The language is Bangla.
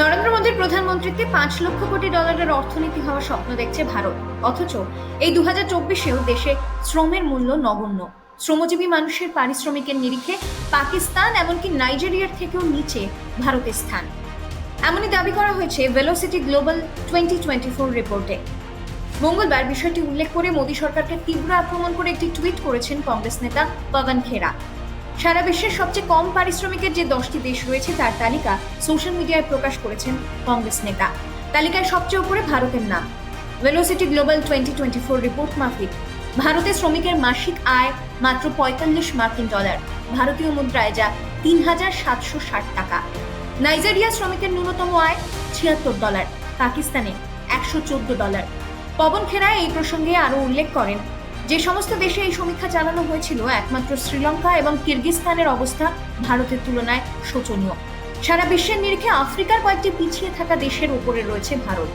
নরেন্দ্র মোদীর প্রধানমন্ত্রীত্বে পাঁচ লক্ষ কোটি ডলারের অর্থনীতি হওয়ার স্বপ্ন দেখছে ভারত। অথচ এই দু হাজার চব্বিশেও দেশে শ্রমের মূল্য নগণ্য। শ্রমজীবী মানুষের পারিশ্রমিকের নিরিখে পাকিস্তান এমনকি নাইজেরিয়ার থেকেও নিচে ভারতের স্থান। এমনই দাবি করা হয়েছে velocity global twenty twenty four রিপোর্টে মঙ্গলবার বিষয়টি উল্লেখ করে মোদী সরকারকে তীব্র আক্রমণ করে একটি টুইট করেছেন কংগ্রেস নেতা পবন খেরা। সারা বিশ্বের সবচেয়ে কম পারিশ্রমিকের যে দশটি দেশ রয়েছে, তার তালিকা সোশ্যাল মিডিয়ায় প্রকাশ করেছেন কংগ্রেস নেতা। তালিকায় সবচেয়ে উপরে ভারতের নাম। Velocity global twenty twenty four report মাফিক। ভারতে শ্রমিকের মাসিক আয় মাত্র পঁয়তাল্লিশ মার্কিন ডলার। ভারতীয় মুদ্রায় যা তিন হাজার সাতশো ষাট টাকা। নাইজেরিয়া শ্রমিকের ন্যূনতম আয় ছিয়াত্তর ডলার। পাকিস্তানে একশো চোদ্দ ডলার। পবন খেরা এই প্রসঙ্গে আরও উল্লেখ করেন। যে সমস্ত দেশে এই সমীক্ষা চালানো হয়েছিল, একমাত্র শ্রীলঙ্কা এবং কিরগিজস্তানের অবস্থা ভারতের তুলনায় শোচনীয়। সারা বিশ্বের নিরিখে আফ্রিকার কয়েকটি পিছিয়ে থাকা দেশের উপরে রয়েছে ভারত।